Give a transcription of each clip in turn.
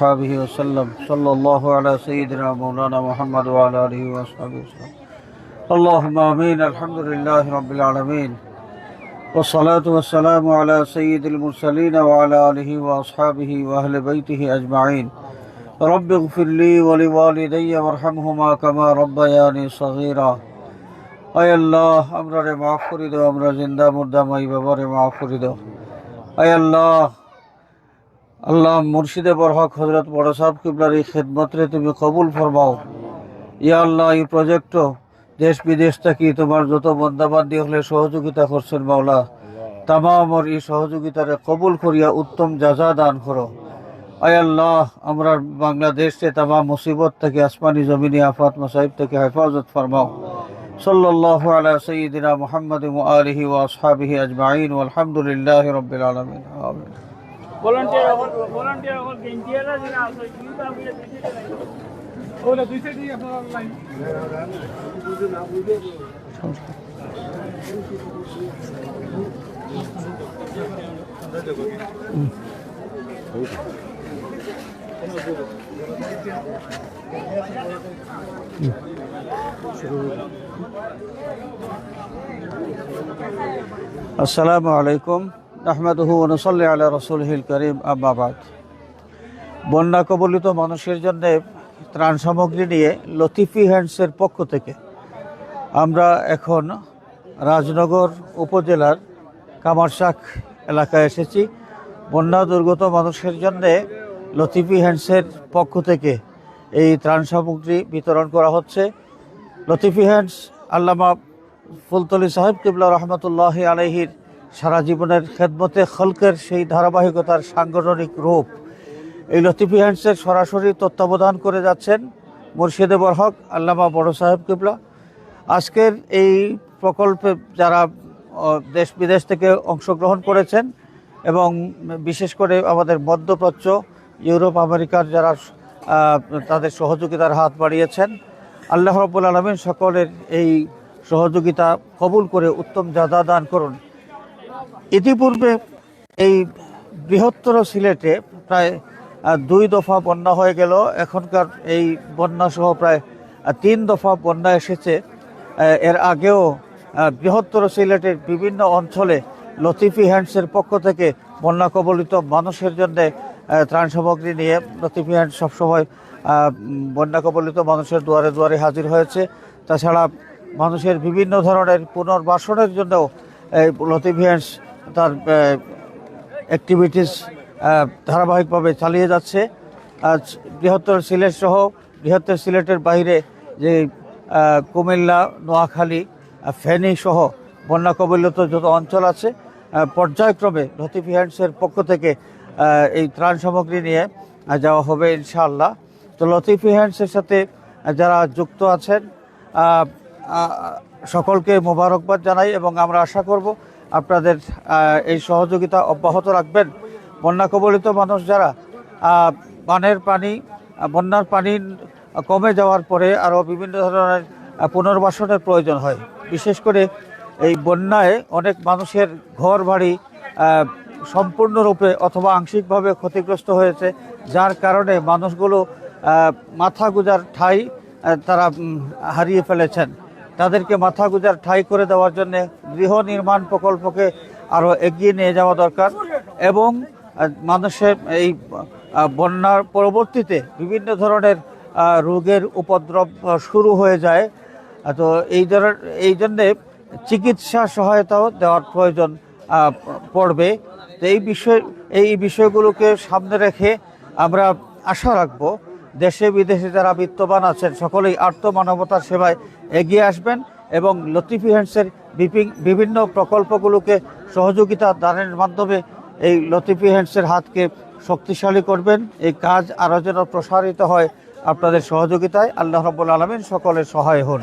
صحابه وسلم. صلى الله على سيدنا مولانا محمد وعلى آله وصحبه وسلم. اللهم آمين. الحمد لله رب العالمين. والصلاة والسلام على سيد المرسلين وعلى آله وأصحابه وأهل بيته أجمعين. رب اغفر لي ولوالدي وارحمهما كما ربياني صغيرا. أي الله أمر معفرد وأمر زندا مردا ما يببر معفرد أي الله আল্লাহ মুর্শিদে বরহক হজরত বড় সাহেব কিবলার এই খেদমতরে তুমি কবুল ফরমাও। ইয়া আল্লাহ, এই প্রজেক্ট দেশ বিদেশ থেকে তোমার যত বন্দাবান্দি হলে সহযোগিতা করছেন মাওলা তামামর এই সহযোগিতারে কবুল করিয়া উত্তম যাজা দান করো। আয় আল্লাহ, আমরা বাংলাদেশে তামাম মুসিবত থেকে, আসমানি জমিনি আফাত মাসাইব থেকে হেফাজত ফরমাও। সাল্লাল্লাহু আলা সাইয়্যিদিনা মুহাম্মাদ আলিহি ওয়া আসহাবিহি আজমাইন আলামিন। আমিন। Volunteer volunteer হল গেঞ্জিয়ারা যারা আছে কিন্তু আমি ওলা দুই সাইডে আপনারা লাইন আসসালামু আলাইকুম। আহমদহু নসল্লি আলা রসুলহিল করিম। বন্যা কবলিত মানুষের জন্য ত্রাণ সামগ্রী নিয়ে লতিফি হ্যান্ডসের পক্ষ থেকে আমরা এখন রাজনগর উপজেলার কামারশাক এলাকায় এসেছি। বন্যা দুর্গত মানুষের জন্যে লতিফি হ্যান্ডসের পক্ষ থেকে এই ত্রাণ সামগ্রী বিতরণ করা হচ্ছে। লতিফি হ্যান্ডস আল্লামা ফুলতলি সাহেব কিবলা রহমতুল্লাহ আলহির সারা জীবনের খেদমতে খলকের সেই ধারাবাহিকতার সাংগঠনিক রূপ। এই লতিফি হ্যান্ডসের সরাসরি তত্ত্বাবধান করে যাচ্ছেন মুর্শিদে বরহক, আল্লামা বড় সাহেব কিবলা। আজকের এই প্রকল্পে যারা দেশ বিদেশ থেকে অংশগ্রহণ করেছেন এবং বিশেষ করে আমাদের মধ্যপ্রাচ্য, ইউরোপ, আমেরিকার যারা তাদের সহযোগিতার হাত বাড়িয়েছেন, আল্লাহ রব্বুল আলমিন সকলের এই সহযোগিতা কবুল করে উত্তম জাদা দান করুন। ইতিপূর্বে এই বৃহত্তর সিলেটে প্রায় দুই দফা বন্যা হয়ে গেল। এখনকার এই বন্যা সহ প্রায় তিন দফা বন্যা এসেছে। এর আগেও বৃহত্তর সিলেটের বিভিন্ন অঞ্চলে লতিফি হ্যান্ডসের পক্ষ থেকে বন্যা কবলিত মানুষের জন্য ত্রাণ সামগ্রী নিয়ে লতিফি হ্যান্ডস সবসময় বন্যা কবলিত মানুষের দুয়ারে দুয়ারে হাজির হয়েছে। তাছাড়া মানুষের বিভিন্ন ধরনের পুনর্বাসনের জন্যও এই লতিফি হ্যান্ডস তার অ্যাক্টিভিটিস ধারাবাহিকভাবে চালিয়ে যাচ্ছে। আজ বৃহত্তর সিলেট সহ বৃহত্তর সিলেটের বাইরে যে কুমিল্লা, নোয়াখালী ফেনী সহ বন্যা কবলিত যত অঞ্চল আছে পর্যায়ক্রমে লতিফি হ্যান্ডসের পক্ষ থেকে এই ত্রাণ সামগ্রী নিয়ে যাওয়া হবে ইনশাআল্লাহ। তো লতিফি হ্যান্ডসের সাথে যারা যুক্ত আছেন সকলকে মোবারকবাদ জানাই এবং আমরা আশা করব আপনাদের এই সহযোগিতা অব্যাহত রাখবেন। বন্যা কবলিত মানুষ যারা বানের পানি বন্যার পানি কমে যাওয়ার পরে আরও বিভিন্ন ধরনের পুনর্বাসনের প্রয়োজন হয়। বিশেষ করে এই বন্যায় অনেক মানুষের ঘর বাড়ি সম্পূর্ণরূপে অথবা আংশিকভাবে ক্ষতিগ্রস্ত হয়েছে, যার কারণে মানুষগুলো মাথা গুজার ঠাই তারা হারিয়ে ফেলেছেন। তাদেরকে মাথা গুজার ঠাই করে দেওয়ার জন্য গৃহ নির্মাণ প্রকল্পকে আরও এগিয়ে নিয়ে যাওয়া দরকার এবং মানুষের এই বন্যার পরবর্তীতে বিভিন্ন ধরনের রোগের উপদ্রব শুরু হয়ে যায়। তো এই ধরনের, এই জন্যে চিকিৎসা সহায়তাও দেওয়ার প্রয়োজন পড়বে। তো এই বিষয়, এই বিষয়গুলোকে সামনে রেখে আমরা আশা রাখব দেশে বিদেশে যারা বিত্তবান আছেন, সকলেই আর্থ মানবতার সেবায় এগিয়ে আসবেন এবং লতিফি হ্যান্ডসের বিভি- বিভিন্ন প্রকল্পগুলোকে সহযোগিতা দানের মাধ্যমে এই লতিফি হ্যান্ডসের হাতকে শক্তিশালী করবেন। এই কাজ আরও যেন প্রসারিত হয় আপনাদের সহযোগিতায়, আল্লাহ রব্বুল আলমিন সকলের সহায় হন।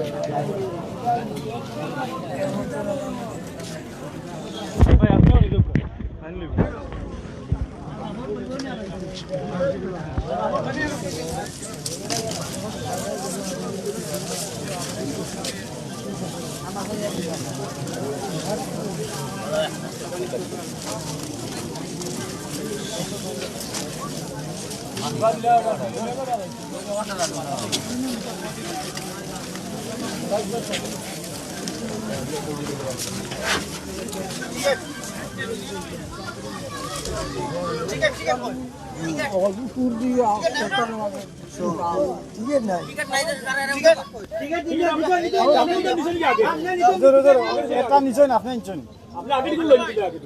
না আপনি নিশ্চয় আপনি আগে আগে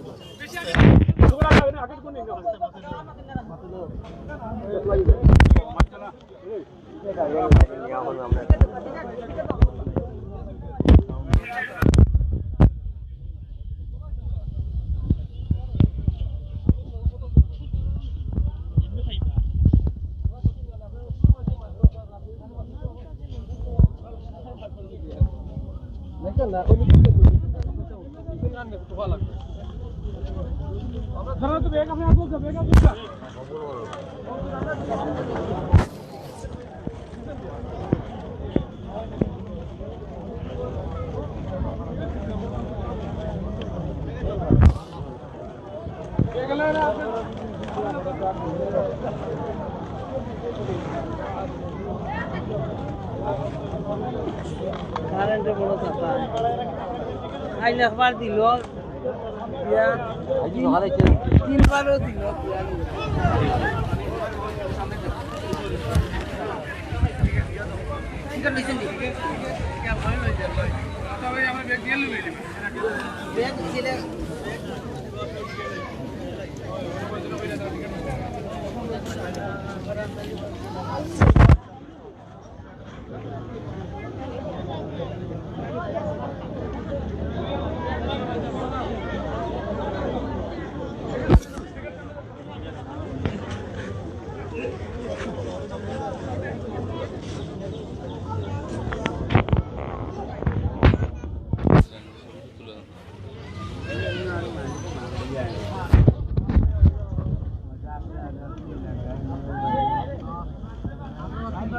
ধরো তো বেগ আপনি আগে বেগ আপনি কারেন্টে বড় কথা আইলে একবার দিল তিনবারও দিল ব্যাগ দিলে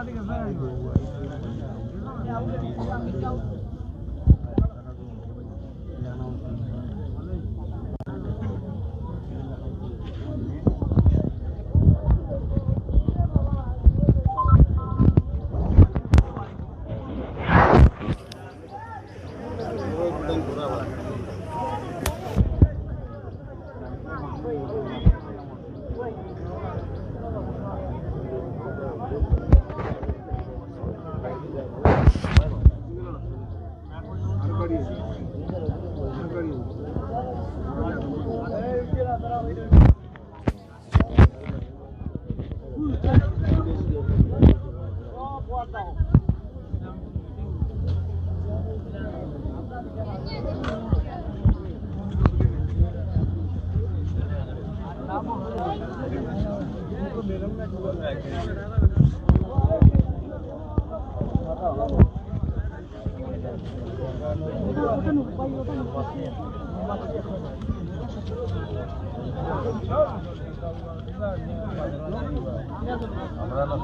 I think it's very good. আমরা না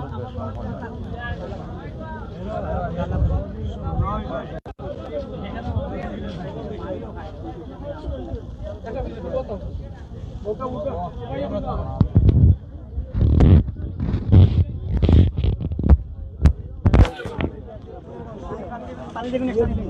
পানি দেখুন একটা। দিন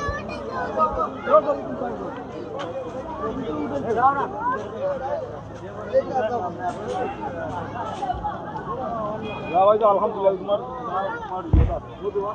হ্যাঁ আলহামদুলিল্লাহ তোমার তোমার?